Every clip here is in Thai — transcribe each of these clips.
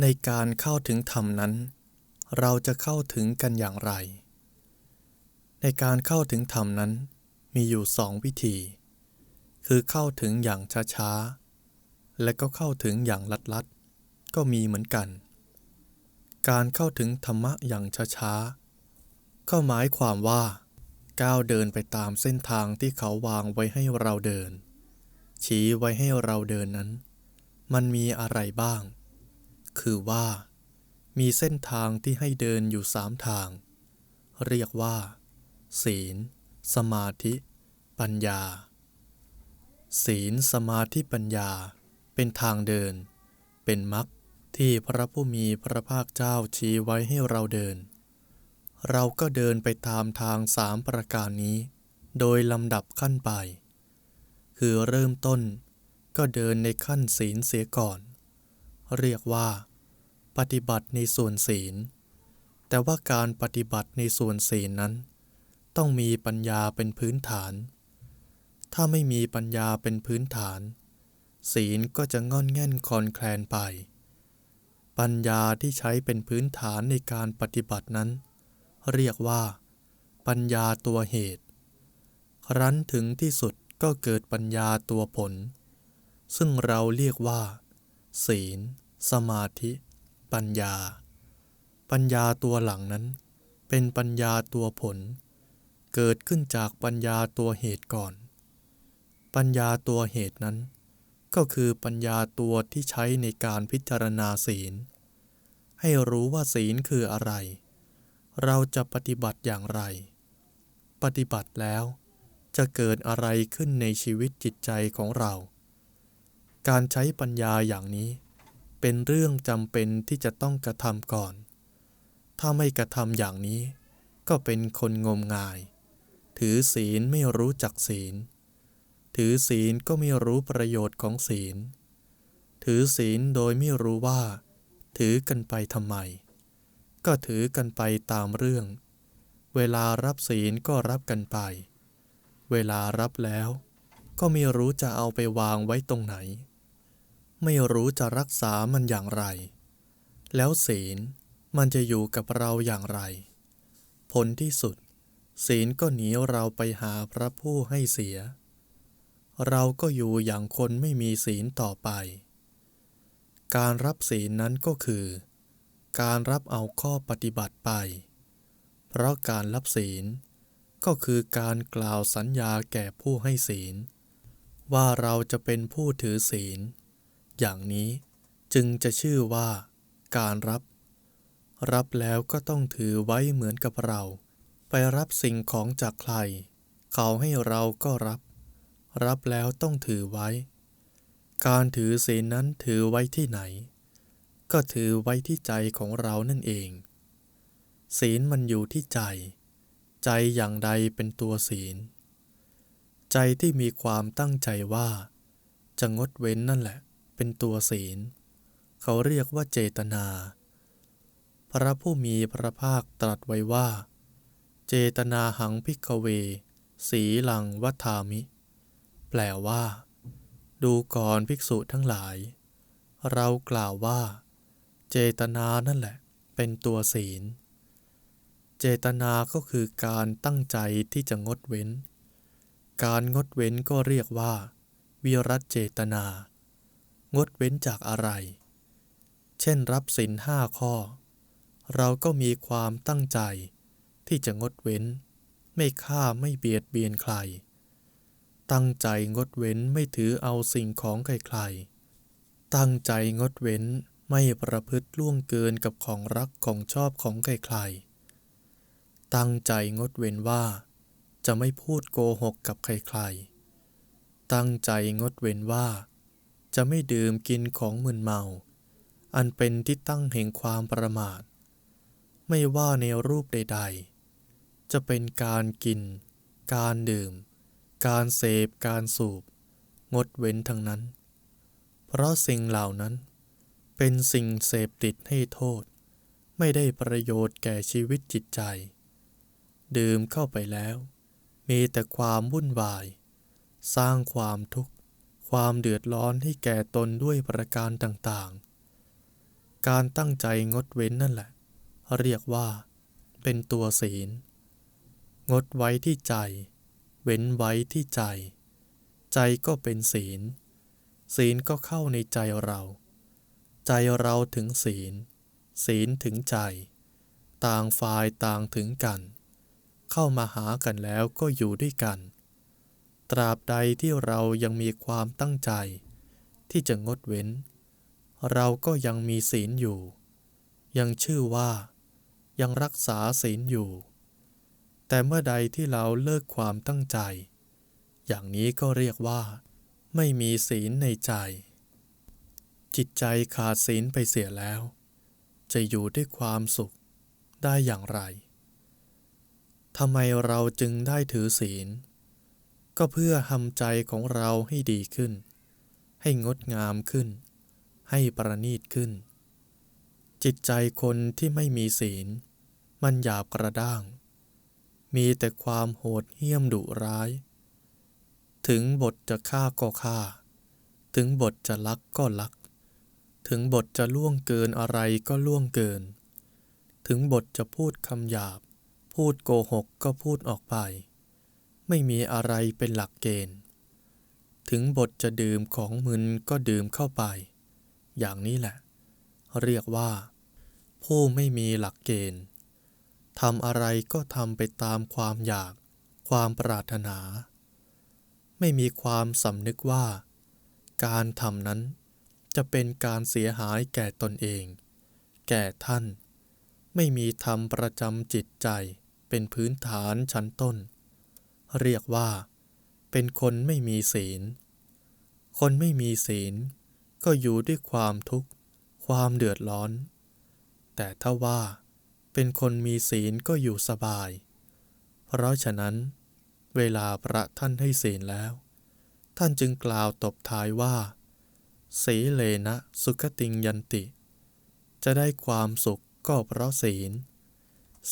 ในการเข้าถึงธรรมนั้น เราจะเข้าถึงกันอย่างไร ในการเข้าถึงธรรมนั้นมีอยู่สองวิธี คือเข้าถึงอย่างช้าๆ และก็เข้าถึงอย่างลัดๆ ก็มีเหมือนกัน การเข้าถึงธรรมะอย่างช้าๆ ก็หมายความว่าก้าวเดินไปตามเส้นทางที่เขาวางไว้ให้เราเดิน ชี้ไว้ให้เราเดินนั้น มันมีอะไรบ้าง คือว่า มีเส้นทางที่ให้เดินอยู่สามทาง เรียกว่า ศีล สมาธิ ปัญญา ศีลสมาธิปัญญา เป็นทางเดิน เป็นมรรคที่พระผู้มีพระภาคเจ้าชี้ไว้ให้เราเดิน เราก็เดินไปตามทางสามประการนี้ โดยลำดับขั้นไป คือเริ่มต้นก็เดินในขั้นศีลเสียก่อน เรียกว่า ปฏิบัติในส่วนศีล แต่ว่าการปฏิบัติในส่วนศีลนั้น ต้องมีปัญญาเป็นพื้นฐาน ถ้าไม่มีปัญญาเป็นพื้นฐาน ศีลก็จะงอนแง่นคลอนแคลนไป ปัญญาที่ใช้เป็นพื้นฐานในการปฏิบัตินั้น เรียกว่า ปัญญาตัวเหตุครั้นถึงที่สุดก็เกิดปัญญาตัวผล ซึ่งเราเรียกว่า ศีล สมาธิ ปัญญา ปัญญาตัวหลังนั้น เป็นปัญญาตัวผล เกิดขึ้นจากปัญญาตัวเหตุก่อน ปัญญาตัวเหตุนั้น ก็คือปัญญาตัวที่ใช้ในการพิจารณาศีล ให้รู้ว่าศีลคืออะไร เราจะปฏิบัติอย่างไร ปฏิบัติแล้วจะเกิดอะไรขึ้นในชีวิตจิตใจของเรา การใช้ปัญญาอย่างนี้ เป็นเรื่องจำเป็นที่จะต้องกระทำก่อน ถ้าไม่กระทำอย่างนี้ ก็เป็นคนงมงาย ถือศีลไม่รู้จักศีล ถือศีลก็ไม่รู้ประโยชน์ของศีล ถือศีลโดยไม่รู้ว่า ถือกันไปทำไม ก็ถือกันไปตามเรื่อง เวลารับศีลก็รับกันไป เวลารับแล้วก็ไม่รู้จะเอาไปวางไว้ตรงไหน ไม่รู้จะรักษามันอย่างไร แล้วศีลมันจะอยู่กับเราอย่างไร ผลที่สุด ศีลก็หนีเราไปหาพระผู้ให้เสีย เราก็อยู่อย่างคนไม่มีศีลต่อไป การรับศีลนั้นก็คือ การรับเอาข้อปฏิบัติไป เพราะการรับศีลก็คือการกล่าวสัญญาแก่ผู้ให้ศีล ว่าเราจะเป็นผู้ถือศีล อย่างนี้จึงจะชื่อว่า การรับ รับแล้วก็ต้องถือไว้เหมือนกับเรา ไปรับสิ่งของจากใคร เขาให้เราก็รับ รับแล้วต้องถือไว้ การถือศีลนั้นถือไว้ที่ไหน ก็ถือไว้ที่ใจของเรานั่นเอง ศีลมันอยู่ที่ใจ ใจอย่างใดเป็นตัวศีล ใจที่มีความตั้งใจว่า จะงดเว้นนั่นแหละ เป็นตัวศีล เขาเรียกว่าเจตนา พระผู้มีพระภาคตรัสไว้ว่า เจตนาหังพิกเว สีลังวัฏามิ แปลว่า ดูก่อนภิกษุทั้งหลาย เรากล่าวว่า เจตนานั่นแหละ เป็นตัวศีล เจตนาก็คือการตั้งใจที่จะงดเว้น การงดเว้นก็เรียกว่าวิรัตเจตนา งดเว้นจากอะไร เช่นรับศีลห้าข้อ เราก็มีความตั้งใจที่จะงดเว้น ไม่ฆ่าไม่เบียดเบียนใคร ตั้งใจงดเว้นไม่ถือเอาสิ่งของใครๆ ตั้งใจงดเว้นไม่ประพฤติล่วงเกินกับของรักของชอบของใครๆ ตั้งใจงดเว้นว่า จะไม่พูดโกหกกับใครๆ ตั้งใจงดเว้นว่า จะไม่ดื่มกินของมึนเมา อันเป็นที่ตั้งแห่งความประมาท ไม่ว่าในรูปใด ๆ จะเป็นการกิน การดื่ม การเสพการสูบ งดเว้นทั้งนั้น เพราะสิ่งเหล่านั้น เป็นสิ่งเสพติดให้โทษ ไม่ได้ประโยชน์แก่ชีวิตจิตใจ ดื่มเข้าไปแล้ว มีแต่ความวุ่นวาย สร้างความทุกข์ ความเดือดร้อนให้แก่ตนด้วยประการต่างๆ การตั้งใจงดเว้นนั่นแหละ เรียกว่า เป็นตัวศีล งดไว้ที่ใจ เว้นไว้ที่ใจ ใจก็เป็นศีล ศีลก็เข้าในใจเรา ใจเราถึงศีล ศีลถึงใจ ต่างฝ่ายต่างถึงกัน เข้ามาหากันแล้วก็อยู่ด้วยกัน ตราบใดที่เรายังมีความตั้งใจ ที่จะงดเว้น เราก็ยังมีศีลอยู่ ยังชื่อว่า ยังรักษาศีลอยู่ แต่เมื่อใดที่เราเลิกความตั้งใจ อย่างนี้ก็เรียกว่า ไม่มีศีลในใจ จิตใจขาดศีลไปเสียแล้ว จะอยู่ด้วยความสุขได้อย่างไรทำไมเราจึงได้ถือศีล ก็เพื่อทำใจของเราให้ดีขึ้น ให้งดงามขึ้น ให้ประณีตขึ้น จิตใจคนที่ไม่มีศีล มันหยาบกระด้าง มีแต่ความโหดเหี้ยมดุร้าย ถึงบทจะฆ่าก็ฆ่า ถึงบทจะลักก็ลัก ถึงบทจะล่วงเกินอะไรก็ล่วงเกิน ถึงบทจะพูดคำหยาบ พูดโกหกก็พูดออกไป ไม่มีอะไรเป็นหลักเกณฑ์ ถึงบทจะดื่มของมึนก็ดื่มเข้าไป อย่างนี้แหละ เรียกว่า ผู้ไม่มีหลักเกณฑ์ทำอะไรก็ทำไปตามความอยาก ความปรารถนา ไม่มีความสำนึกว่า การทำนั้นจะเป็นการเสียหายแก่ตนเอง แก่ท่าน ไม่มีธรรมประจำจิตใจเป็นพื้นฐานชั้นต้น เรียกว่า เป็นคนไม่มีศีล คนไม่มีศีล ก็อยู่ด้วยความทุกข์ ความเดือดร้อน แต่ถ้าว่า เป็นคนมีศีลก็อยู่สบาย เพราะฉะนั้น เวลาพระท่านให้ศีลแล้ว ท่านจึงกล่าวตบท้ายว่า สีเลนะสุขติงยันติ จะได้ความสุขก็เพราะศีล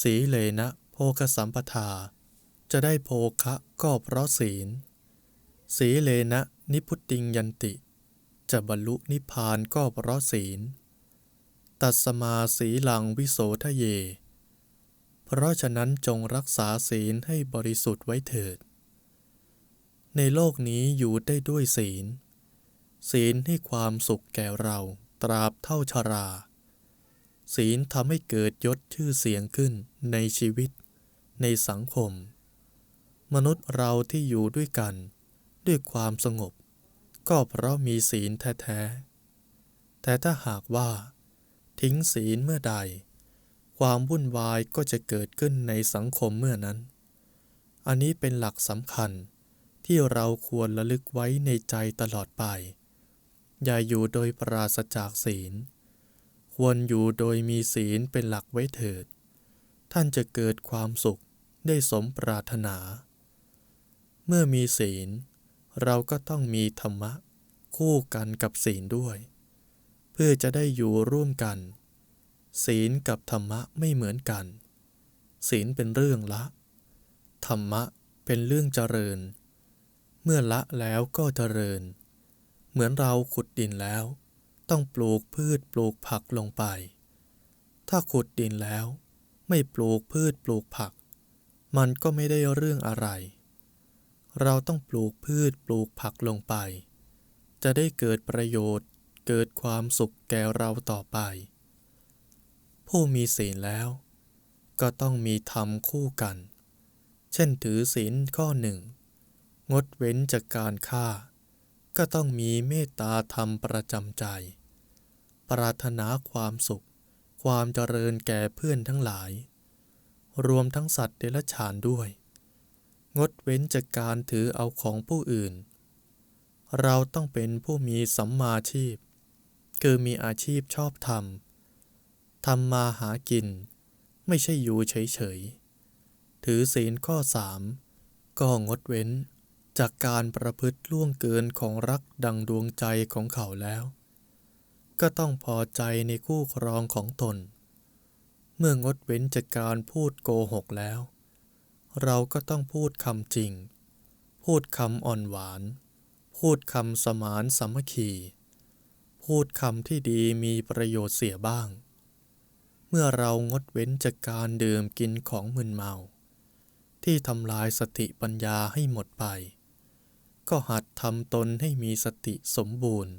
สีเลนะโภคสัมปทา จะได้โภคะก็เพราะศีล สีเลนะนิพุตติงยันติ จะบรรลุนิพพานก็เพราะศีล ตัสมาสีลังวิโสทะเย เพราะฉะนั้นจงรักษาศีลให้บริสุทธิ์ไว้เถิด ในโลกนี้อยู่ได้ด้วยศีล ศีลให้ความสุขแก่เราตราบเท่าชรา ศีลทำให้เกิดยศชื่อเสียงขึ้นในชีวิต ในสังคม มนุษย์เราที่อยู่ด้วยกัน ด้วยความสงบ ก็เพราะมีศีลแท้ๆ แต่ถ้าหากว่า ทิ้งศีลเมื่อใด ความวุ่นวายก็จะเกิดขึ้นในสังคมเมื่อนั้น อันนี้เป็นหลักสำคัญที่เราควรระลึกไว้ในใจตลอดไป อย่าอยู่โดยปราศจากศีล ควรอยู่โดยมีศีลเป็นหลักไว้เถิด ท่านจะเกิดความสุขได้สมปรารถนา เมื่อมีศีล เราก็ต้องมีธรรมะ คู่กันกับศีลด้วย เพื่อจะได้อยู่ร่วมกัน ศีลกับธรรมะไม่เหมือนกัน ศีลเป็นเรื่องละ ธรรมะเป็นเรื่องเจริญ เมื่อละแล้วก็เจริญ เหมือนเราขุดดินแล้ว ต้องปลูกพืชปลูกผักลงไป ถ้าขุดดินแล้ว ไม่ปลูกพืชปลูกผัก มันก็ไม่ได้เรื่องอะไร เราต้องปลูกพืชปลูกผักลงไป จะได้เกิดประโยชน์ เกิดความสุขแก่เราต่อไป ผู้มีศีลแล้ว ก็ต้องมีธรรมคู่กัน เช่นถือศีลข้อหนึ่ง งดเว้นจากการฆ่า ก็ต้องมีเมตตาธรรมประจำใจ ปรารถนาความสุข ความเจริญแก่เพื่อนทั้งหลาย รวมทั้งสัตว์เดรัจฉานด้วย งดเว้นจากการถือเอาของผู้อื่น เราต้องเป็นผู้มีสัมมาชีพ คือมีอาชีพชอบธรรมทำมาหากิน ไม่ใช่อยู่เฉยๆ ถือศีลข้อสามก็งดเว้นจากการประพฤติล่วงเกินของรักดังดวงใจของเขาแล้ว ก็ต้องพอใจในคู่ครองของตน เมื่องดเว้นจากการพูดโกหกแล้ว เราก็ต้องพูดคำจริง พูดคำอ่อนหวาน พูดคำสมานสามัคคีพพูดคำที่ดีมีประโยชน์เสียบ้าง เมื่อเรางดเว้นจากการดื่มกินของมึนเมา ที่ทำลายสติปัญญาให้หมดไป ก็หัดทำตนให้มีสติสมบูรณ์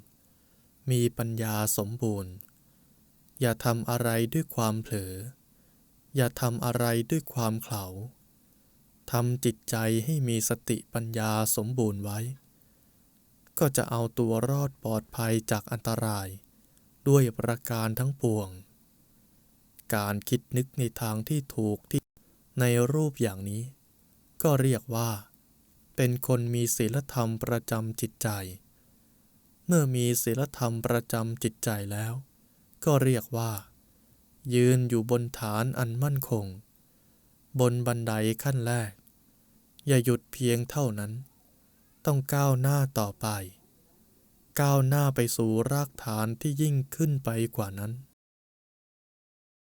มีปัญญาสมบูรณ์ อย่าทำอะไรด้วยความเผลอ อย่าทำอะไรด้วยความเขลา ทำจิตใจให้มีสติปัญญาสมบูรณ์ไว้ ก็จะเอาตัวรอดปลอดภัยจากอันตราย ด้วยประการทั้งปวง การคิดนึกในทางที่ถูกที่ในรูปอย่างนี้ ก็เรียกว่า เป็นคนมีศีลธรรมประจำจิตใจ เมื่อมีศีลธรรมประจำจิตใจแล้ว ก็เรียกว่า ยืนอยู่บนฐานอันมั่นคงบนบันไดขั้นแรก อย่าหยุดเพียงเท่านั้น ต้องก้าวหน้าต่อไป ก้าวหน้าไปสู่รากฐานที่ยิ่งขึ้นไปกว่านั้น